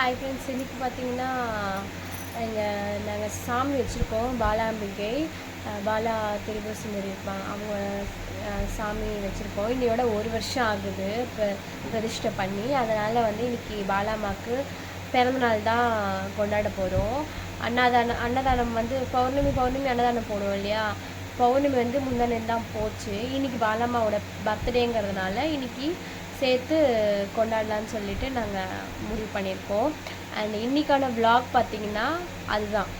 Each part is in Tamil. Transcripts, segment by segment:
ஹாய் ஃப்ரெண்ட்ஸ் இன்னைக்கு பார்த்தீங்கன்னா எங்கள் நாங்கள் சாமி வச்சுருக்கோம் பாலாம்பிகை. பாலா திரிபுர சுந்தரி இருப்பாங்க அவங்க சாமி வச்சுருக்கோம். இன்னையோட ஒரு வருஷம் ஆகுது இப்போ பிரதிஷ்டை பண்ணி. அதனால் வந்து இன்னைக்கு பாலாமாவுக்கு பிறந்தநாள் தான் கொண்டாட போகிறோம் அன்னதானம் அன்னதானம் வந்து பௌர்ணமி பௌர்ணமி அன்னதானம் போடுவோம் இல்லையா? பௌர்ணமி வந்து முந்தானே தான் போச்சு. இன்னைக்கு பாலாமாவோட பர்த்டேங்கிறதுனால இன்னைக்கு சேர்த்து கொண்டாடலான்னு சொல்லிட்டு நாங்கள் முடிவு பண்ணியிருக்கோம். அண்ட் இன்னைக்கான vlog பார்த்தீங்கன்னா அதுதான்.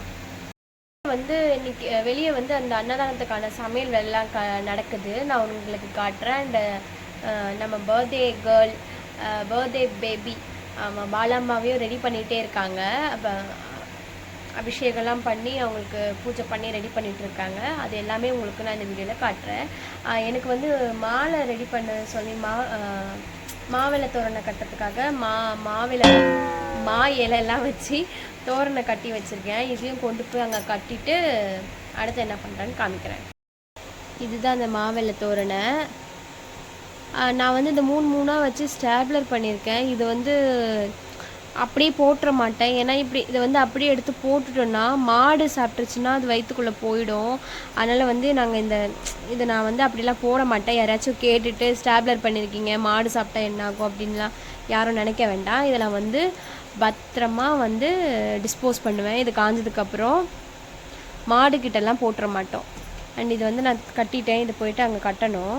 வந்து இன்னைக்கு வெளியே வந்து அந்த அன்னதானத்துக்கான சமையல் எல்லாம் க நடக்குது. நான் உங்களுக்கு காட்டுறேன். அண்ட் நம்ம பர்த்டே கேர்ள் பர்த்டே பேபி ஆமாம் பாலாம்மாவையும் ரெடி பண்ணிகிட்டே இருக்காங்க. அப்போ அபிஷேகம்லாம் பண்ணி அவங்களுக்கு பூஜை பண்ணி ரெடி பண்ணிட்டு இருக்காங்க அது எல்லாமே உங்களுக்கு நான் இந்த வீடியோவில் காட்டுறேன். எனக்கு வந்து மாலை ரெடி பண்ண சொல்லி மா மாவிளை தோரணை கட்டுறதுக்காக மா மாவிளை மா இலையெல்லாம் வச்சு தோரணை கட்டி வச்சுருக்கேன். இதையும் கொண்டு போய் அங்கே கட்டிட்டு அடுத்து என்ன பண்ணுறேன்னு காமிக்கிறேன். இதுதான் அந்த மாவிளை தோரணை. நான் வந்து இந்த மூணு மூணாக வச்சு ஸ்டாப்லர் பண்ணியிருக்கேன். இது வந்து அப்படியே போட்டுற மாட்டேன். ஏன்னா இப்படி இதை வந்து அப்படியே எடுத்து போட்டுட்டோன்னா மாடு சாப்பிட்டுருச்சுன்னா அது வயிற்றுக்குள்ளே போயிடும். அதனால் வந்து நாங்கள் இந்த இதை நான் வந்து அப்படிலாம் போட மாட்டேன். யாராச்சும் கேட்டுட்டு ஸ்டாப்லர் பண்ணியிருக்கீங்க மாடு சாப்பிட்டா என்ன ஆகும் அப்படின்லாம் யாரும் நினைக்க வேண்டாம். இதை நான் வந்து பத்திரமா வந்து டிஸ்போஸ் பண்ணுவேன். இது காஞ்சதுக்கப்புறம் மாடுக்கிட்டலாம் போட்டுற மாட்டோம். அண்ட் இது வந்து நான் கட்டிட்டேன். இது போயிட்டு அங்கே கட்டணும்.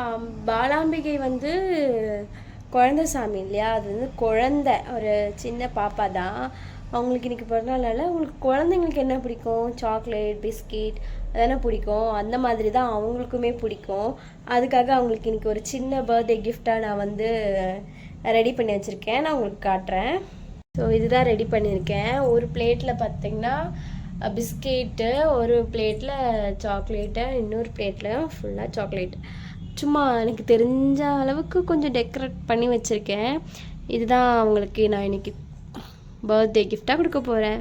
ஆம், பாலாம்பிகை வந்து குழந்தை சாமி இல்லையா? அது வந்து குழந்த ஒரு சின்ன பாப்பா தான். அவங்களுக்கு இன்னைக்கு பிறந்தநாள் அவங்களுக்கு குழந்தைங்களுக்கு என்ன பிடிக்கும்? சாக்லேட் பிஸ்கெட் அதானே பிடிக்கும்? அந்த மாதிரி தான் அவங்களுக்குமே பிடிக்கும். அதுக்காக அவங்களுக்கு இன்னைக்கு ஒரு சின்ன பர்த்டே கிஃப்டாக நான் வந்து ரெடி பண்ணி வச்சுருக்கேன். நான் உங்களுக்கு காட்டுறேன். ஸோ இதுதான் ரெடி பண்ணியிருக்கேன். ஒரு பிளேட்டில் பார்த்தீங்கன்னா பிஸ்கெட்டு ஒரு பிளேட்டில் சாக்லேட்டு இன்னொரு பிளேட்டில் ஃபுல்லாக சாக்லேட் சும்மா எனக்கு தெரிஞ்ச அளவுக்கு கொஞ்சம் டெக்கரேட் பண்ணி வச்சுருக்கேன். இதுதான் அவங்களுக்கு நான் இன்னைக்கு பர்த்டே கிஃப்டாக கொடுக்க போகிறேன்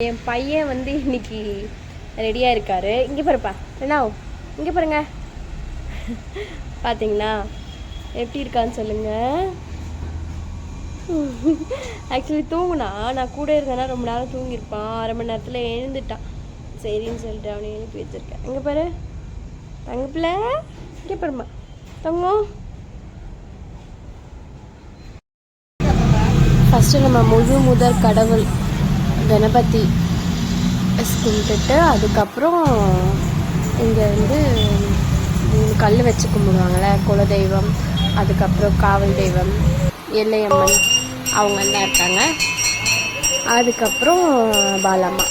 என் பையன் வந்து இன்னைக்கு ரெடியாக இருக்காரு. இங்கே பாருப்பா என்ன இங்கே பாருங்க. பார்த்தீங்களா? எப்படி இருக்கான்னு சொல்லுங்கள் ஆக்சுவலி தூங்குனா. நான் கூட இருந்தேன்னா ரொம்ப நேரம் தூங்கியிருப்பான். அரை மணி நேரத்தில் எழுந்துட்டான். சரின்னு சொல்லிட்டு அவனை எழுப்பி வச்சிருக்கேன். இங்கே பாரு. தங்க பிள்ளை. இங்கே பாருமா தங்கம் ஃபஸ்ட்டு நம்ம முழு முதல் கடவுள் கணபதி கும்பிட்டுட்டு அதுக்கப்புறம் இங்கே வந்து கல் வச்சு கும்பிடுவாங்கள்ல குலதெய்வம். அதுக்கப்புறம் காவல் தெய்வம் எல்லையம்மன் அவங்க எல்லாம் இருக்காங்க. அதுக்கப்புறம் பாலாம்மா.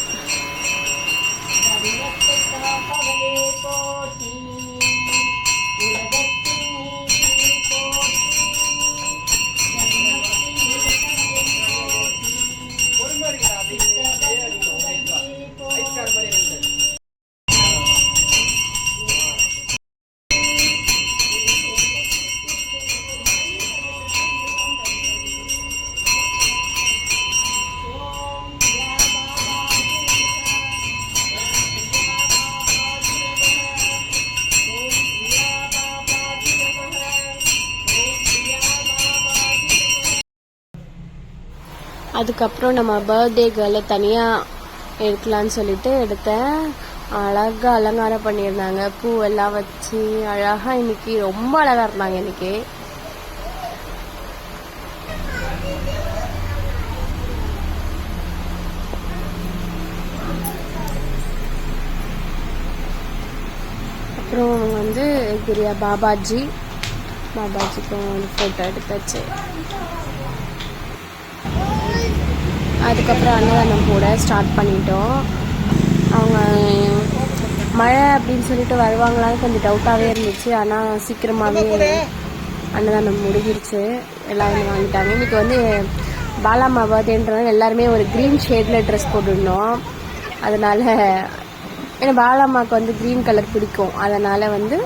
அதுக்கப்புறம் நம்ம பர்த்டே கேர்ளை தனியாக எடுக்கலான்னு சொல்லிட்டு எடுத்தேன். அழகாக அலங்காரம் பண்ணியிருந்தாங்க. பூ எல்லாம் வச்சு அழகாக இன்னைக்கு ரொம்ப அழகாக இருந்தாங்க இன்னைக்கு. அப்புறம் வந்து பெரிய பாபாஜி. பாபாஜிக்கும் வந்து ஃபோட்டோ எடுத்தாச்சு. அதுக்கப்புறம் அன்னதானம் போட ஸ்டார்ட் பண்ணிட்டோம். அவங்க மழை அப்படின்னு சொல்லிட்டு வருவாங்களான்னு கொஞ்சம் டவுட்டாகவே இருந்துச்சு. ஆனால் சீக்கிரமாகவே அன்னதானம் முடிஞ்சிருச்சு. எல்லாரும் வாங்கிட்டாங்க இன்னைக்கு வந்து பாலாமா பர்த்டேன்றதுனால எல்லாருமே ஒரு க்ரீன் ஷேடில் ட்ரெஸ் போட்டுருந்தோம். அதனால் ஏன்னா பாலாமாவுக்கு வந்து க்ரீன் கலர் பிடிக்கும். அதனால் வந்து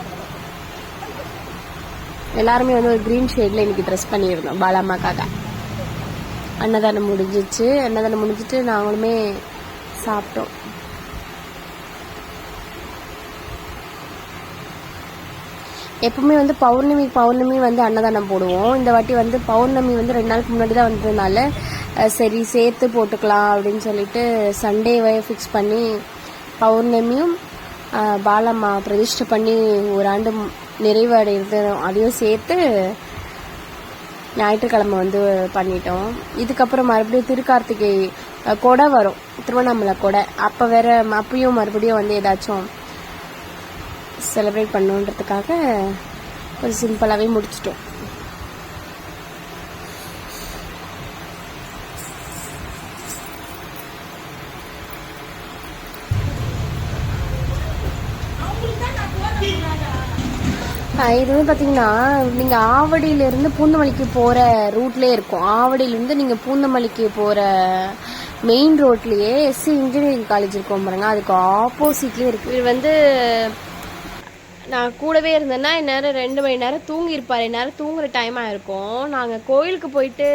எல்லாருமே வந்து ஒரு க்ரீன் ஷேடில் இன்றைக்கி ட்ரெஸ் பண்ணியிருந்தோம் பாலாமாக்காக அன்னதானம் முடிஞ்சிச்சு. அன்னதானம் முடிஞ்சிட்டு நாங்களுமே சாப்பிட்டோம். எப்பவுமே வந்து பௌர்ணமி பௌர்ணமி வந்து அன்னதானம் போடுவோம். இந்த வாட்டி வந்து பௌர்ணமி வந்து ரெண்டு நாளுக்கு முன்னாடி தான் வந்ததுனால சரி சேர்த்து போட்டுக்கலாம் அப்படின்னு சொல்லிட்டு சண்டேவை ஃபிக்ஸ் பண்ணி பௌர்ணமியும் பாலம்மா பிரதிஷ்டை பண்ணி ஒரு ஆண்டு நிறைவு அடைகிறது அதையும் சேர்த்து ஞாயிற்றுக்கிழமை வந்து பண்ணிட்டோம். இதுக்கப்புறம் மறுபடியும் திருக்கார்த்திகை கொடை வரும். திருவண்ணாமலை கொடை. அப்போ வேற அப்பயும் மறுபடியும் வந்து ஏதாச்சும் செலிப்ரேட் பண்ணுன்றதுக்காக கொஞ்சம் சிம்பிளாகவே முடிச்சிட்டோம். இது வந்து பார்த்தீங்கன்னா நீங்கள் ஆவடியிலேருந்து பூந்தமல்லிக்கு போகிற ரூட்லேயே இருக்கும். ஆவடியிலேருந்து நீங்கள் பூந்தமல்லிக்கு போகிற மெயின் ரோட்லேயே எஸ்சி இன்ஜினியரிங் காலேஜ் இருக்கும் பாருங்க. அதுக்கு ஆப்போசிட்லேயே இருக்குது இது வந்து நான் கூடவே இருந்தேன்னா இந்நேரம் ரெண்டு மணி நேரம் தூங்கியிருப்பார். இந்நேரம் தூங்குற டைமாக இருக்கும். நாங்கள் கோயிலுக்கு போயிட்டு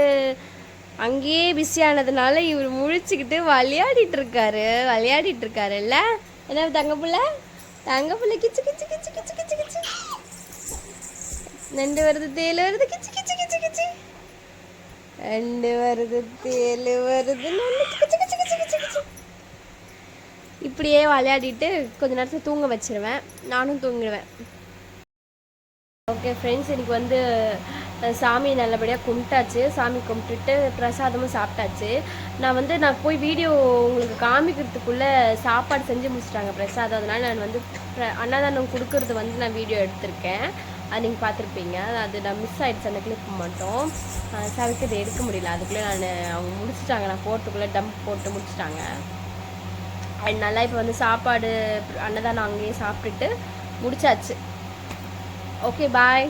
அங்கேயே பிஸி ஆனதுனால இவர் முழிச்சுக்கிட்டு விளையாடிட்டு இருக்காரு. விளையாடிட்டு இருக்காரு என்ன தங்க பிள்ளை? தங்க பிள்ளை கிச்சு கிச்சு கிச்சு கிச்சு கிச்சு கிச்சு. நண்டு வருது தேல் வருது கிச்சு கிச்சு கிச்சு கிச்சு. நண்டு வருது தேல் வருது இப்படியே விளையாடிட்டு கொஞ்ச நேரத்தில் தூங்க வச்சிருவேன். நானும் தூங்கிடுவேன். ஓகே ஃப்ரெண்ட்ஸ் எனக்கு வந்து சாமி நல்லபடியாக கும்பிட்டாச்சு. சாமி கும்பிட்டுட்டு பிரசாதமும் சாப்பிட்டாச்சு. நான் வந்து நான் போய் வீடியோ உங்களுக்கு காமிக்கிறதுக்குள்ளே சாப்பாடு செஞ்சு முடிச்சிட்டாங்க பிரசாதம். அதனால் நான் வந்து அன்னதானம் கொடுக்கறது வந்து நான் வீடியோ எடுத்திருக்கேன். அது நீங்கள் பார்த்துருப்பீங்க. அது நான் மிஸ் ஆகிடுச்சு அந்த கிளிப் மட்டும். சவிக்கு அதை எடுக்க முடியல. அதுக்குள்ளே நான் அவங்க முடிச்சுட்டாங்க. நான் போட்டுக்குள்ளே டம்ப் போட்டு முடிச்சிட்டாங்க. நல்லா இப்போ வந்து சாப்பாடு அன்னதானம் அங்கேயே சாப்பிட்டுட்டு முடிச்சாச்சு. Okay bye